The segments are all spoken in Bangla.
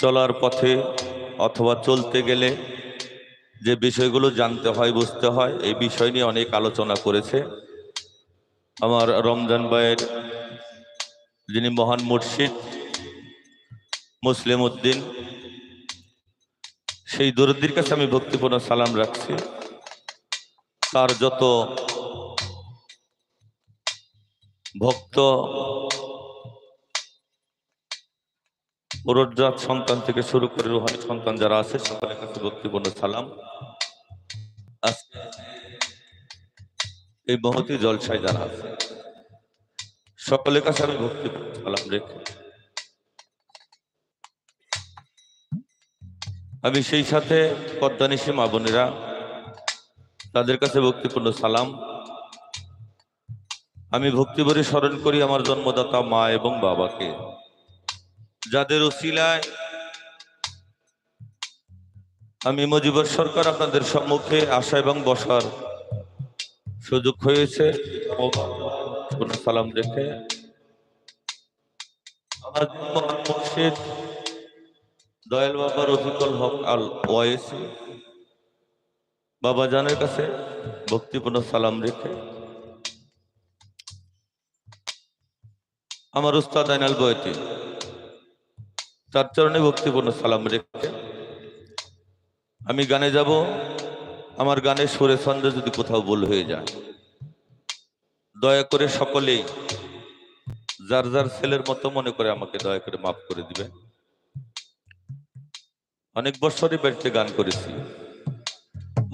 চলার পথে অথবা চলতে গেলে যে বিষয়গুলো জানতে হয়, বুঝতে হয়, এই বিষয় নিয়ে অনেক আলোচনা করেছে। আমার রমজান ভাইয়ের যিনি মহান মুর্শিদ মুসলিম উদ্দিন সেই দরদির কাছে আমি ভক্তিপূর্ণ সালাম রাখছি। তার যত ভক্ত পুরোজাত সন্তান থেকে শুরু করে রুহানি সন্তান যারা আছে, সকলের কাছে ভক্তিপূর্ণ সালাম। আজকে এই মহতি জলসায় যারা আছে, সকলের কাছে আমি ভক্তিপূর্ণ সালাম রেখে আমি সেই সাথে পদ্মানিসী মা বোনেরা, তাদের কাছে ভক্তিপূর্ণ সালাম। আমি ভক্তিভরে স্মরণ করি আমার জন্মদাতা মা এবং বাবাকে। যাদের ওসিলায় আমি মুজিবুর সরকার আপনাদের সম্মুখে আসা এবং বসার সুযোগ হয়েছে। সালাম রেখে মুর্শিদ দয়াল বাবা রফিকুল হক আল ওয়েসি বাবা জানের কাছে ভক্তিপূর্ণ সালাম রেখে আমার উস্তাদ আইনাল বয়তি তার চরণে ভক্তিপূর্ণ সালাম রেখে আমি গানে যাব। আমার গানের সুরে ছন্দে যদি কোথাও ভুল হয়ে যায়, দয়া করে সকলেই যার যার ছেলের মতো মনে করে আমাকে দয়া করে মাফ করে দিবে অনেক বছরই বাড়িতে গান করেছি।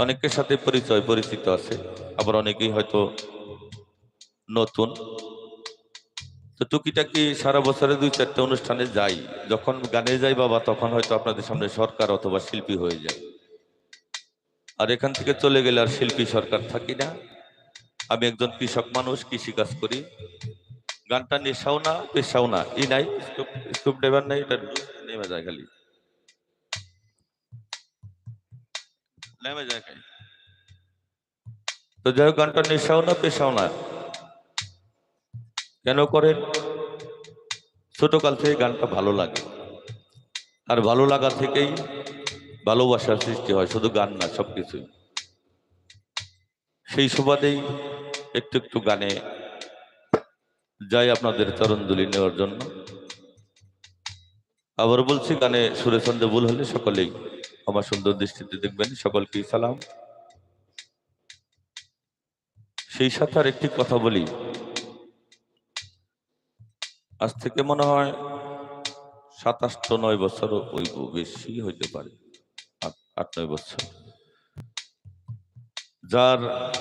অনেকের সাথে পরিচয়, পরিচিত আছে। আবার অনেকেই হয়তো নতুন। তো টুকিটাকি সারা বছরে দুই চারটে অনুষ্ঠানে যাই। যখন গানে যাই বাবা, তখন হয়তো আপনাদের সামনে সরকার অথবা শিল্পী হয়ে যায়। আর এখান থেকে চলে গেলে আর শিল্পী সরকার থাকি না। আমি একজন কৃষক মানুষ, কৃষি কাজ করি। গানটা নেশাও না, পেশাও না। ই নাই, স্কুপ ড্রাইভার নাই, এটা নেমে যায় খালি। নেমে যায় তো যাই হোক, গানটা নেশাও না, পেশাও না। কেন করেন? ছোটকাল থেকে গানটা ভালো লাগে। আর ভালো লাগা থেকেই ভালোবাসার সৃষ্টি হয়, শুধু গান না সব কিছুই সেই সুবাদেই একটু একটু গানে যাই আপনাদের চরণদুলি নেওয়ার জন্য। আবার বলছি, গানে সুরে ছন্দে ভুল হলে সকলেই আমার সুন্দর দৃষ্টিতে দেখবেন। সকলকেই সালাম। সেই সাথে আর একটি কথা বলি। আজ থেকে মনে হয় সাতাশ তো নয় বছর ওই বেশি হইতে পারে, আট- নয় বছর। যার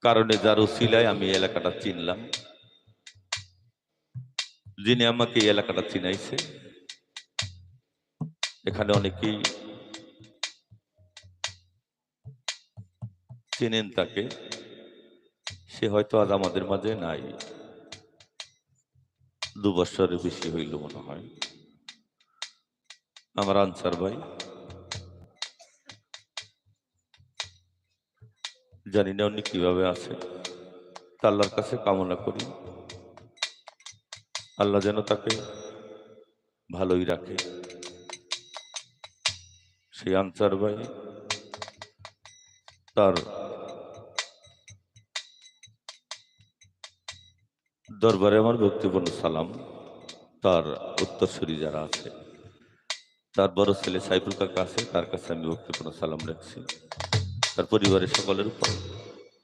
কারণে, যার উসিলায় আমি এলাকাটা চিনলাম। যিনি আমাকে এই এলাকাটা চিনাইছে, এখানে অনেকেই চেনেন তাকে। সে হয়তো আজ আমাদের মাঝে নাই। দু বছরের বেশি হইল মনে হয়। আমার আনসার ভাই। জানি না উনি কীভাবে আছে। আল্লাহর কাছে কামনা করি। আল্লাহ যেন তাকে ভালোই রাখে। সেই আনসার ভাই, তার দরবারে আমার ব্যক্তিপূর্ণ সালাম। তার উত্তরসূরি যারা আছে, তার বড় ছেলে সাইফুল কাকা আছে, তার কাছে আমি ব্যক্তিপূর্ণ সালাম রাখছি। তার পরিবারের সকলের উপর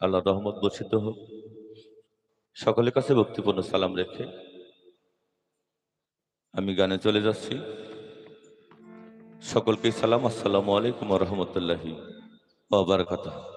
আল্লাহ রহমত বর্ষিত হোক। সকলের কাছে ভক্তিপূর্ণ সালাম রেখে আমি গানে চলে যাচ্ছি। সকলকেই সালাম, আসসালামু আলাইকুম রহমতুল্লাহি বারাকাত এক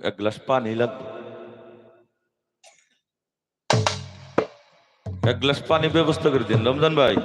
एक ग्लास पानी लग। एक ग्लास पानी व्यवस्था कर दिन रमज़ान भाई।